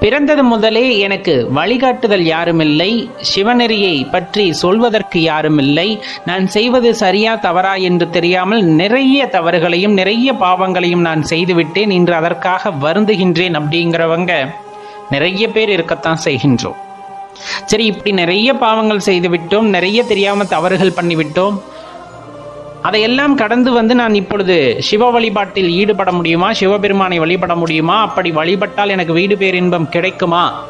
பிறந்தது முதலே எனக்கு வழிகாட்டுதல் யாருமில்லை சிவநெறியை பற்றி சொல்வதற்கு யாருமில்லை. நான் செய்வது சரியா தவறா என்று தெரியாமல் நிறைய தவறுகளையும் நிறைய பாவங்களையும் நான் செய்துவிட்டேன். இன்று அதற்காக வருந்துகின்றேன் அப்படிங்கிறவங்க நிறைய பேர் இருக்கத்தான் செய்கின்றோம். சரி இப்படி நிறைய பாவங்கள் செய்து விட்டோம் நிறைய தெரியாம தவறுகள் பண்ணிவிட்டோம். அதையெல்லாம் கடந்து வந்து நான் இப்பொழுது சிவ வழிபாட்டில் ஈடுபட முடியுமா? சிவபெருமானை வழிபட முடியுமா? அப்படி வழிபட்டால் எனக்கு வீடு பேரின்பம் கிடைக்குமா?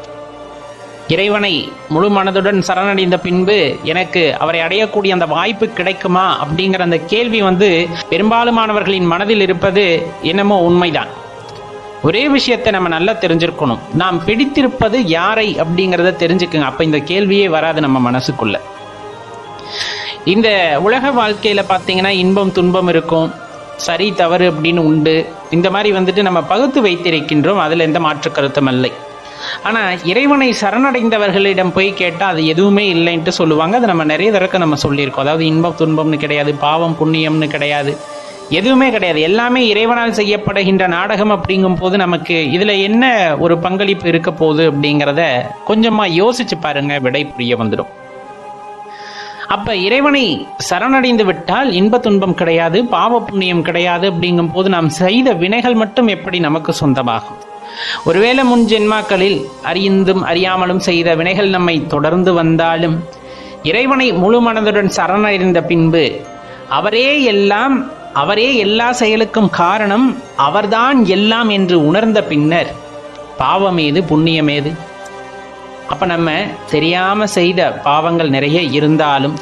இறைவனை முழு மனதுடன் சரணடைந்த பின்பு எனக்கு அவரை அடையக்கூடிய அந்த வாய்ப்பு கிடைக்குமா? அப்படிங்கிற அந்த கேள்வி வந்து பெரும்பாலுமானவர்களின் மனதில் இருப்பது என்னமோ உண்மைதான். ஒரே விஷயத்தை நம்ம நல்லா தெரிஞ்சிருக்கணும். நாம் பிடித்திருப்பது யாரை அப்படிங்கிறத தெரிஞ்சுக்குங்க. அப்போ இந்த கேள்வியே வராது நம்ம மனசுக்குள்ள. இந்த உலக வாழ்க்கையில பார்த்தீங்கன்னா இன்பம் துன்பம் இருக்கும். சரி தவறு அப்படின்னு உண்டு. இந்த மாதிரி வந்துட்டு நம்ம பகுத்து வைத்திருக்கின்றோம். அதில் எந்த மாற்று கருத்தும் இல்லை. ஆனால் இறைவனை சரணடைந்தவர்களிடம் போய் கேட்டால் அது எதுவுமே இல்லைன்ட்டு சொல்லுவாங்க. அதை நம்ம நிறைய தடவை நம்ம சொல்லியிருக்கோம். அதாவது இன்பம் துன்பம்னு கிடையாது பாவம் புண்ணியம்னு கிடையாது. எதுவுமே கிடையாது. எல்லாமே இறைவனால் செய்யப்படுகின்ற நாடகம் அப்படிங்கும் போது நமக்கு இதில் என்ன ஒரு பங்களிப்பு இருக்க போகுது அப்படிங்கிறத கொஞ்சமாக யோசிச்சு பாருங்க. விடை புரிய வந்துடும். அப்ப இறைவனை சரணடைந்து விட்டால் இன்ப துன்பம் கிடையாது பாவ புண்ணியம் கிடையாது அப்படிங்கும் போது நாம் செய்த வினைகள் மட்டும் எப்படி நமக்கு சொந்தமாகும்? ஒருவேளை முன் ஜென்மாக்களில் அறிந்தும் அறியாமலும் செய்த வினைகள் நம்மை தொடர்ந்து வந்தாலும் இறைவனை முழு மனதுடன் சரணடைந்த பின்பு அவரே எல்லாம் அவரே எல்லா செயலுக்கும் காரணம் அவர்தான் எல்லாம் என்று உணர்ந்த பின்னர் பாவமேது புண்ணியமேது அப்ப நம்ம தெரியாம செய்த பாவங்கள் நிறைய இருந்தாலும்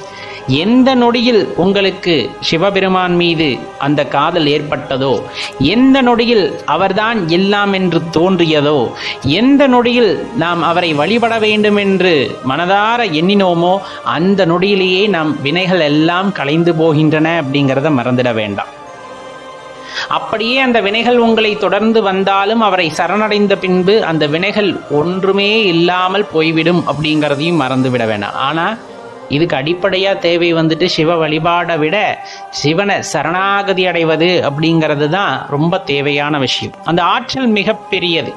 எந்த நொடியில் உங்களுக்கு சிவபெருமான் மீது அந்த காதல் ஏற்பட்டதோ எந்த நொடியில் அவர்தான் எல்லாம் என்று தோன்றியதோ எந்த நொடியில் நாம் அவரை வழிபட வேண்டும் என்று மனதார எண்ணினோமோ அந்த நொடியிலேயே நம் வினைகள் எல்லாம் கலைந்து போகின்றன அப்படிங்கிறத மறந்துட வேண்டாம். அப்படியே அந்த வினைகள் உங்களை தொடர்ந்து வந்தாலும் அவரை சரணடைந்த பின்பு அந்த வினைகள் ஒன்றுமே இல்லாமல் போய்விடும் அப்படிங்கிறதையும் மறந்து விட வேண்டாம் இதுக்கு அடிப்படையாக தேவை வந்துட்டு சிவ வழிபாடை விட சிவனை சரணாகதி அடைவது அப்படிங்கிறது தான் ரொம்ப தேவையான விஷயம். அந்த ஆற்றல் மிகப்பெரியது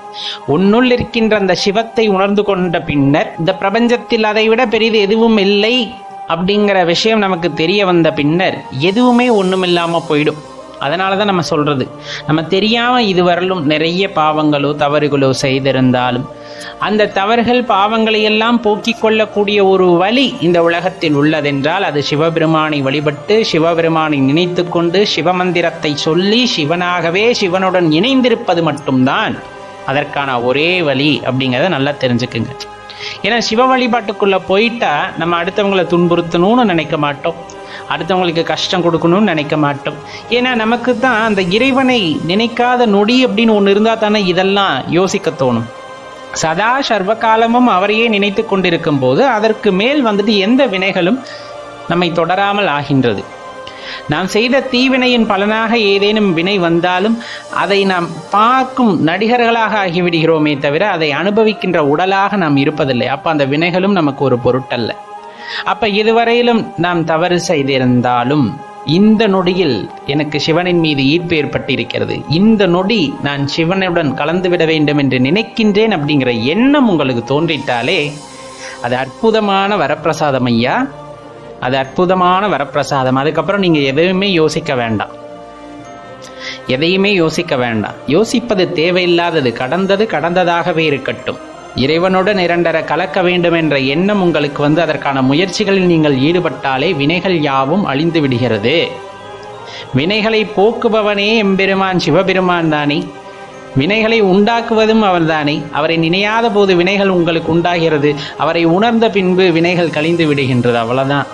உன்னுள் இருக்கின்ற அந்த சிவத்தை உணர்ந்து கொண்ட பின்னர் இந்த பிரபஞ்சத்தில் அதை விட பெரிது எதுவும் இல்லை அப்படிங்கிற விஷயம் நமக்கு தெரிய வந்த பின்னர் எதுவுமே ஒன்றுமில்லாமல் போயிடும். அதனால தான் நம்ம சொல்கிறது நம்ம தெரியாமல் இதுவரையிலும் நிறைய பாவங்களோ தவறுகளோ செய்திருந்தாலும் அந்த தவறுகள் பாவங்களை எல்லாம் போக்கிக் கொள்ளக்கூடிய ஒரு வழி இந்த உலகத்தில் உள்ளதென்றால் அது சிவபெருமானை வழிபட்டு சிவபெருமானை நினைத்து கொண்டு சிவமந்திரத்தை சொல்லி சிவனாகவே சிவனுடன் இணைந்திருப்பது மட்டும்தான் அதற்கான ஒரே வழி அப்படிங்கிறத நல்லா தெரிஞ்சுக்குங்க. ஏன்னா சிவ வழிபாட்டுக்குள்ளே போயிட்டா நம்ம அடுத்தவங்களை துன்புறுத்தணும்னு நினைக்க மாட்டோம். அடுத்தவங்களுக்கு கஷ்டம் கொடுக்கணும்னு நினைக்க மாட்டோம். ஏன்னா நமக்கு தான் அந்த இறைவனை நினைக்காத நொடி அப்படின்னு ஒன்று இருந்தால் தானே இதெல்லாம் யோசிக்க தோணும். சதா சர்வ காலமும் அவரையே நினைத்து கொண்டிருக்கும் போது அதற்கு மேல் வந்துட்டு எந்த வினைகளும் நம்மை தொடராமல் ஆகின்றது. நாம் செய்த தீவினையின் பலனாக ஏதேனும் வினை வந்தாலும் அதை நாம் பார்க்கும் நடிகர்களாக ஆகிவிடுகிறோமே தவிர அதை அனுபவிக்கின்ற உடலாக நாம் இருப்பதில்லை. அப்போ அந்த வினைகளும் நமக்கு ஒரு பொருட்டல்ல. அப்ப இதுவரையிலும் நாம் தவறு செய்திருந்தாலும் இந்த நொடியில் எனக்கு சிவனின் மீது ஈர்ப்பு ஏற்பட்டிருக்கிறது. இந்த நொடி நான் சிவனுடன் கலந்துவிட வேண்டும் என்று நினைக்கின்றேன் அப்படிங்கிற எண்ணம் உங்களுக்கு தோன்றிட்டாலே அது அற்புதமான வரப்பிரசாதம் ஐயா. அது அற்புதமான வரப்பிரசாதம். அதுக்கப்புறம் நீங்க எதையுமே யோசிக்க வேண்டாம். எதையுமே யோசிக்க வேண்டாம். யோசிப்பது தேவையில்லாதது. கடந்தது கடந்ததாகவே இருக்கட்டும். இறைவனுடன் இரண்டர கலக்க வேண்டும் என்ற எண்ணம் உங்களுக்கு வந்து அதற்கான முயற்சிகளில் நீங்கள் ஈடுபட்டாலே வினைகள் யாவும் அழிந்து விடுகிறது. வினைகளை போக்குபவனே எம்பெருமான் சிவபெருமான் தானே. வினைகளை உண்டாக்குவதும் அவர்தானே அவரை நினையாத போது வினைகள் உங்களுக்கு உண்டாகிறது. அவரை உணர்ந்த பின்பு வினைகள் கழிந்து விடுகின்றது. அவ்வளோதான்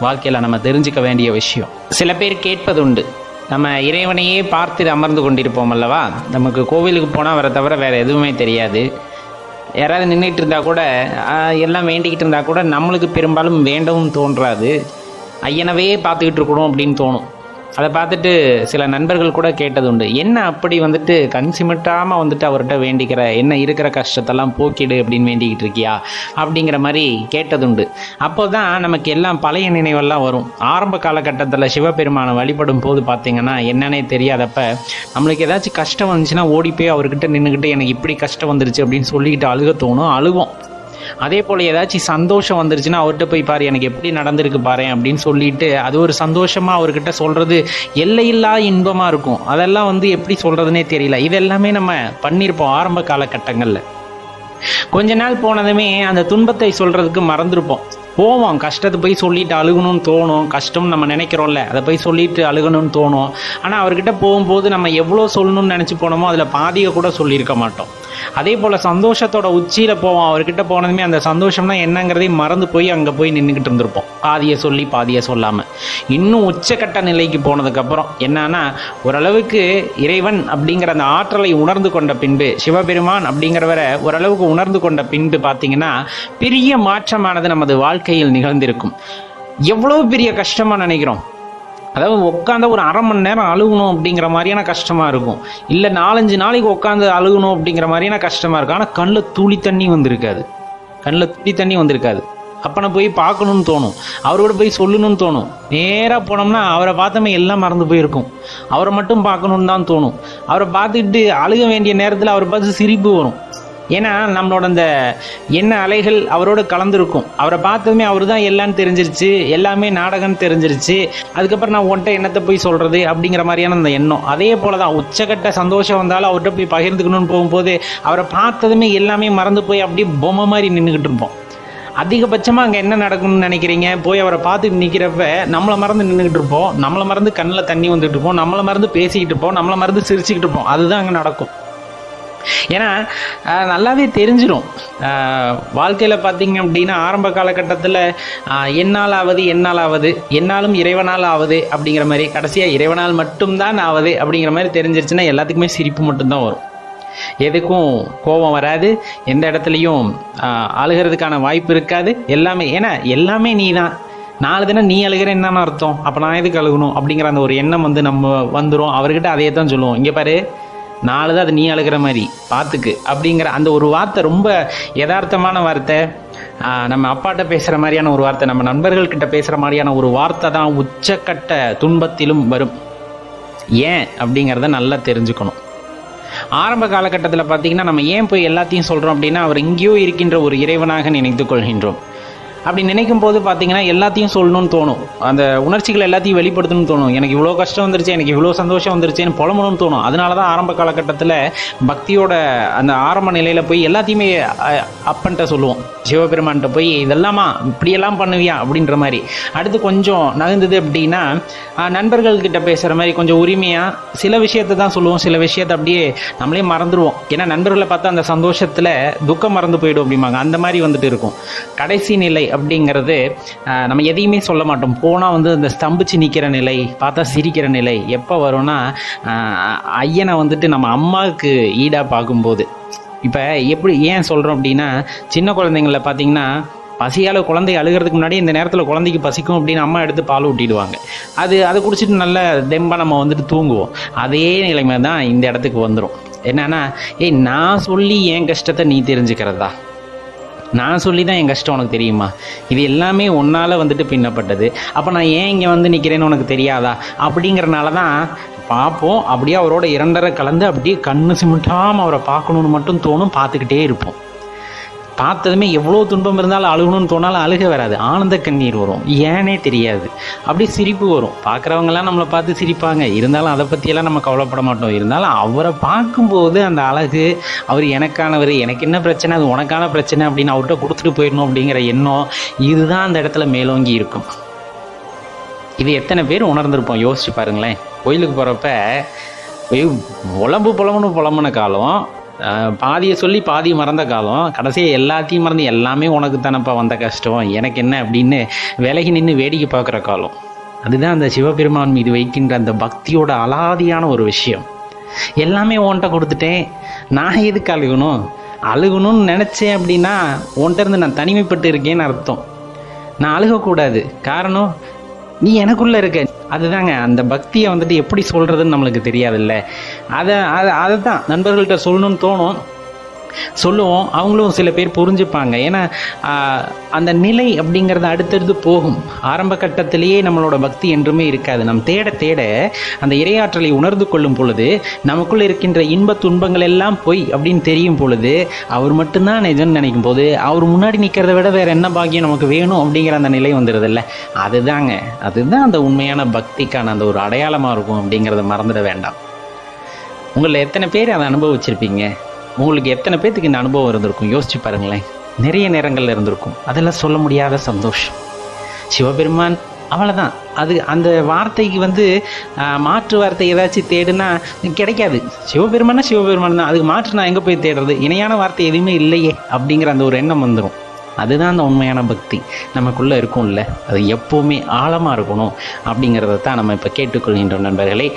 வாழ்க்கையில் நம்ம தெரிஞ்சுக்க வேண்டிய விஷயம். சில பேர் கேட்பதுண்டு. நம்ம இறைவனையே பார்த்து அமர்ந்து கொண்டிருப்போம் அல்லவா? நமக்கு கோவிலுக்கு போனால் அவரை தவிர வேறு எதுவுமே தெரியாது. யாராவது நின்றுட்டு இருந்தால் கூட எல்லாம் வேண்டிக்கிட்டு இருந்தால் கூட நம்மளுக்கு பெரும்பாலும் வேண்டவும் தோன்றாது. ஐயனவே பார்த்துக்கிட்டு இருக்கணும் அப்படின்னு தோணும். அதை பார்த்துட்டு சில நண்பர்கள் கூட கேட்டது உண்டு என்ன அப்படி வந்துட்டு கண் சிமிட்டாமல் வந்துட்டு அவர்கிட்ட வேண்டிக்கிற என்ன இருக்கிற கஷ்டத்தெல்லாம் போக்கிடு அப்படின்னு வேண்டிக்கிட்டு இருக்கியா? அப்படிங்கிற மாதிரி கேட்டதுண்டு. அப்போ தான் நமக்கு எல்லாம் பழைய நினைவெல்லாம் வரும். ஆரம்ப காலகட்டத்தில் சிவபெருமானை வழிபடும் போது பார்த்தீங்கன்னா என்னன்னே தெரியாதப்ப நம்மளுக்கு ஏதாச்சும் கஷ்டம் வந்துச்சுன்னா ஓடி போய் அவர்கிட்ட நின்றுக்கிட்டு எனக்கு இப்படி கஷ்டம் வந்துருச்சு அப்படின்னு சொல்லிக்கிட்டு அழுக தோணும் அழுவோம். அதே போல் ஏதாச்சும் சந்தோஷம் வந்துருச்சுன்னா அவர்கிட்ட போய் பாரு எனக்கு எப்படி நடந்திருக்கு பாரு அப்படின்னு சொல்லிட்டு அது ஒரு சந்தோஷமாக அவர்கிட்ட சொல்கிறது எல்லையில்லா இன்பமாக இருக்கும். அதெல்லாம் வந்து எப்படி சொல்கிறதுனே தெரியல. இதெல்லாமே நம்ம பண்ணியிருப்போம் ஆரம்ப காலகட்டங்களில். கொஞ்ச நாள் போனதுமே அந்த துன்பத்தை சொல்கிறதுக்கு மறந்துருப்போம். போவோம் கஷ்டத்தை போய் சொல்லிட்டு அழுகணும்னு தோணும். கஷ்டம் நம்ம நினைக்கிறோம்ல அதை போய் சொல்லிட்டு அழுகணும்னு தோணும். ஆனால் அவர்கிட்ட போகும்போது நம்ம எவ்வளோ சொல்லணும்னு நினச்சி போனோமோ அதில் பாதியை கூட சொல்லியிருக்க மாட்டோம். அதே போல் சந்தோஷத்தோட உச்சியில் போவோம். அவர்கிட்ட போனதுமே அந்த சந்தோஷம்னா என்னங்கிறதையும் மறந்து போய் அங்கே போய் நின்றுக்கிட்டு இருந்திருப்போம். பாதியை சொல்லி பாதியை சொல்லாமல் இன்னும் உச்சக்கட்ட நிலைக்கு போனதுக்கப்புறம் என்னன்னா ஓரளவுக்கு இறைவன் அப்படிங்கிற அந்த ஆற்றலை உணர்ந்து கொண்ட பின்பு சிவபெருமான் அப்படிங்கிறவரை ஓரளவுக்கு உணர்ந்து கொண்ட பின்பு பார்த்தீங்கன்னா பெரிய மாற்றமானது நமது வாழ்க்கையில் நிகழ்ந்திருக்கும். எவ்வளோ பெரிய கஷ்டமாக நினைக்கிறோம். அதாவது உட்காந்து ஒரு அரை மணி நேரம் அழுகணும் அப்படிங்கிற மாதிரியான கஷ்டமாக இருக்கும். இல்லை நாலஞ்சு நாளைக்கு உட்காந்து அழுகணும் அப்படிங்கிற மாதிரியான கஷ்டமாக இருக்கும். ஆனால் கண்ணில் துளி தண்ணி வந்திருக்காது. கண்ணில் துளி தண்ணி வந்திருக்காது. அப்பனை போய் பார்க்கணும்னு தோணும். அவரோட போய் சொல்லணும்னு தோணும். நேராக போனோம்னா அவரை பார்த்தோமே எல்லாம் மறந்து போயிருக்கும். அவரை மட்டும் பார்க்கணுன்னு தான் தோணும். அவரை பார்த்துக்கிட்டு அழுக வேண்டிய நேரத்தில் அவரை பார்த்து சிரிப்பு வரும். ஏன்னா நம்மளோட அந்த என்ன அலைகள் அவரோட கலந்துருக்கும். அவரை பார்த்ததுமே அவர் தான் எல்லான்னு தெரிஞ்சிருச்சு எல்லாமே நாடகம்னு தெரிஞ்சிருச்சு. அதுக்கப்புறம் நான் உன்ட்ட என்னத்தை போய் சொல்கிறது அப்படிங்கிற மாதிரியான அந்த எண்ணம். அதே போல தான் உச்சக்கட்ட சந்தோஷம் வந்தாலும் அவர்கிட்ட போய் பகிர்ந்துக்கணும்னு போகும்போது அவரை பார்த்ததுமே எல்லாமே மறந்து போய் அப்படியே பொம்மை மாதிரி நின்றுக்கிட்டு இருப்போம். அதிகபட்சமாக அங்கே என்ன நடக்கும்னு நினைக்கிறீங்க? போய் அவரை பார்த்து நிற்கிறப்ப நம்மளை மறந்து நின்றுக்கிட்டு இருப்போம். நம்மளை மறந்து கண்ணில் தண்ணி வந்துட்டு இருப்போம். நம்மளை மறந்து பேசிக்கிட்டு இருப்போம். நம்மளை மறந்து சிரிச்சுக்கிட்டு இருப்போம். அதுதான் அங்கே நடக்கும். ஏன்னா நல்லாவே தெரிஞ்சிடும் வாழ்க்கையில் பார்த்தீங்க அப்படின்னா ஆரம்ப காலகட்டத்தில் என்னால் ஆவது என்னால் ஆவது என்னாலும் இறைவனால் ஆவது அப்படிங்கிற மாதிரி கடைசியாக இறைவனால் மட்டும்தான் ஆவது அப்படிங்கிற மாதிரி தெரிஞ்சிருச்சுன்னா எல்லாத்துக்குமே சிரிப்பு மட்டும்தான் வரும். எதுக்கும் கோபம் வராது. எந்த இடத்துலையும் அழுகிறதுக்கான வாய்ப்பு இருக்காது. எல்லாமே ஏன்னா எல்லாமே நீ தான் நாலு தினம் நீ அழுகிற என்னன்னு அர்த்தம். அப்போ நான் எதுக்கு அழுகணும் அப்படிங்கிற அந்த ஒரு எண்ணம் வந்து நம்ம வந்துடும் அவர்கிட்ட அதையே தான் சொல்லுவோம். இங்கே பாரு நாலு தான் அது நீ அழுகிற மாதிரி. பார்த்துக்கு அப்படிங்கிற அந்த ஒரு வார்த்தை ரொம்ப யதார்த்தமான வார்த்தை. நம்ம அப்பாட்ட பேசுகிற மாதிரியான ஒரு வார்த்தை நம்ம நண்பர்கள்கிட்ட பேசுகிற மாதிரியான ஒரு வார்த்தை தான் உச்சக்கட்ட துன்பத்திலும் வரும். ஏன்? அப்படிங்கிறத நல்லா தெரிஞ்சுக்கணும். ஆரம்ப காலகட்டத்தில் பார்த்தீங்கன்னா நம்ம ஏன் போய் எல்லாத்தையும் சொல்கிறோம் அப்படின்னா அவர் எங்கேயோ இருக்கின்ற ஒரு இறைவனாக நினைத்து கொள்கின்றோம். அப்படி நினைக்கும் போது பார்த்தீங்கன்னா எல்லாத்தையும் சொல்லணும்னு தோணும். அந்த உணர்ச்சிகள் எல்லாத்தையும் வெளிப்படுத்தணும்னு தோணும். எனக்கு இவ்வளோ கஷ்டம் வந்துருச்சு எனக்கு இவ்வளோ சந்தோஷம் வந்துருச்சுன்னு புலம்பணும்னு தோணும். அதனால தான் ஆரம்ப காலகட்டத்தில் பக்தியோட அந்த ஆரம்ப நிலையில் போய் எல்லாத்தையுமே அப்பன்ட்ட சொல்லுவோம். சிவபெருமான்கிட்ட போய் இதெல்லாமா இப்படியெல்லாம் பண்ணுவியா? அப்படின்ற மாதிரி. அடுத்து கொஞ்சம் நகர்ந்தது அப்படின்னா நண்பர்கள்கிட்ட பேசுகிற மாதிரி கொஞ்சம் உரிமையாக சில விஷயத்தை தான் சொல்லுவோம். சில விஷயத்தை அப்படியே நம்மளே மறந்துடுவோம் ஏன்னா நண்பர்களை பார்த்தா அந்த சந்தோஷத்தில் துக்கம் மறந்து போயிடும் அப்படிம்பாங்க. அந்த மாதிரி வந்துட்டு இருக்கும். கடைசி நிலை அப்படிங்கிறது நம்ம எதையுமே சொல்ல மாட்டோம். போனால் வந்து அந்த ஸ்தம்பிச்சு நிற்கிற நிலை பார்த்தா சிரிக்கிற நிலை எப்போ வரும்னா ஐயனை வந்துட்டு நம்ம அம்மாவுக்கு ஈடாக பார்க்கும்போது. இப்போ எப்படி ஏன் சொல்கிறோம் அப்படின்னா சின்ன குழந்தைங்கள பார்த்தீங்கன்னா பசியால் குழந்தை அழுகிறதுக்கு முன்னாடி இந்த நேரத்தில் குழந்தைக்கு பசிக்கும் அப்படின்னு அம்மா எடுத்து பால் ஊட்டிடுவாங்க. அது அதை குடிச்சிட்டு நல்ல தெம்பாக நம்ம வந்துட்டு தூங்குவோம். அதே நிலைமை தான் இந்த இடத்துக்கு வந்துடும் என்னன்னா ஏய் நான் சொல்லி என் கஷ்டத்தை நீ தெரிஞ்சுக்கிறதா? நான் சொல்லி தான் என் கஷ்டம் உனக்கு தெரியுமா? இது எல்லாமே உன்னால் வந்துட்டு பின்னப்பட்டது. அப்போ நான் ஏன் இங்கே வந்து நிற்கிறேன்னு உனக்கு தெரியாதா? அப்படிங்கிறனால தான் பார்ப்போம் அப்படியே அவரோட இரண்டரை கலந்து அப்படியே கண்ணு சிமிட்டாமல் அவரை பார்க்கணுன்னு மட்டும் தோணும் பார்த்துக்கிட்டே இருப்போம். பார்த்ததுமே எவ்வளோ துன்பம் இருந்தாலும் அழுகணும்னு தோணாலும் அழுக வராது. ஆனந்த கண்ணீர் வரும். ஏனே தெரியாது. அப்படி சிரிப்பு வரும். பார்க்குறவங்கலாம் நம்மளை பார்த்து சிரிப்பாங்க. இருந்தாலும் அதை பற்றியெல்லாம் நம்ம கவலைப்பட மாட்டோம். இருந்தாலும் அவரை பார்க்கும்போது அந்த அழகு அவர் எனக்கானவர் எனக்கு என்ன பிரச்சனை அது உனக்கான பிரச்சனை அப்படின்னு அவர்கிட்ட கொடுத்துட்டு போயிடணும் அப்படிங்கிற எண்ணம் இதுதான் அந்த இடத்துல மேலோங்கி இருக்கும். இது எத்தனை பேர் உணர்ந்திருப்போம்? யோசிச்சு பாருங்களேன். கோயிலுக்கு போகிறப்ப உழம்பு புலம்புன்னு புலம்புன காலம். பாதியை சொல்லி பாதி மறந்த காலம். கடைசியாக எல்லாத்தையும் மறந்து எல்லாமே உனக்கு தானப்பா வந்த கஷ்டம். எனக்கு என்ன அப்படின்னு விலகி நின்று வேடிக்கை பார்க்குற காலம். அதுதான் அந்த சிவபெருமான் மீது வைக்கின்ற அந்த பக்தியோட அலாதியான ஒரு விஷயம். எல்லாமே உன்கிட்ட கொடுத்துட்டேன். நான் எதுக்கு அழுகணும்? அழுகணும்னு நினச்சேன் அப்படின்னா உன்கிட்ட இருந்து நான் தனிமைப்பட்டு இருக்கேன்னு அர்த்தம். நான் அழுகக்கூடாது. காரணம் நீ எனக்குள்ள இருக்க. அதுதாங்க அந்த பக்தியை வந்துட்டு எப்படி சொல்றதுன்னு நம்மளுக்கு தெரியாதுல்ல. அதை அதை அதை தான் நண்பர்கள்ட்ட சொல்லணும்னு தோணும். சொல்லுவோம். அவங்களும் சில பேர் புரிஞ்சுப்பாங்க. ஏன்னா ஆஹ், அந்த நிலை அப்படிங்கிறது அடுத்தடுத்து போகும். ஆரம்ப கட்டத்திலேயே நம்மளோட பக்தி என்றுமே இருக்காது. நம் தேட தேட அந்த இரையாற்றலை உணர்ந்து கொள்ளும் பொழுது நமக்குள்ள இருக்கின்ற இன்ப துன்பங்கள் எல்லாம் பொய் அப்படின்னு தெரியும் பொழுது அவர் மட்டும்தான் நிஜம்னு நினைக்கும் போது அவர் முன்னாடி நிற்கிறத விட வேற என்ன பாக்கியம் நமக்கு வேணும் அப்படிங்கிற அந்த நிலை வந்துடுதுல்ல அதுதாங்க. அதுதான் அந்த உண்மையான பக்திக்கான அந்த ஒரு அடையாளமாக இருக்கும் அப்படிங்கிறத மறந்துட வேண்டாம். உங்களில் எத்தனை பேர் அதை அனுபவிச்சிருப்பீங்க? உங்களுக்கு எத்தனை பேர்த்துக்கு இந்த அனுபவம் இருந்திருக்கும்? யோசிச்சு பாருங்களேன். நிறைய நேரங்களில் இருந்திருக்கும். அதெல்லாம் சொல்ல முடியாத சந்தோஷம். சிவபெருமான் அவ்வளோதான் அது அந்த வார்த்தைக்கு வந்து மாற்று வார்த்தை ஏதாச்சும் தேடுனா கிடைக்காது. சிவபெருமானா சிவபெருமான் தான். அதுக்கு மாற்று நான் எங்கே போய் தேடுறது? இணையான வார்த்தை எதுவுமே இல்லையே அப்படிங்கிற அந்த ஒரு எண்ணம் வந்துடும் அதுதான் அந்த உண்மையான பக்தி. நமக்குள்ளே இருக்கும்ல. அது எப்போவுமே ஆழமாக இருக்கணும் அப்படிங்கிறத தான் நம்ம இப்போ கேட்டுக்கொள்கின்றோம் நண்பர்களே.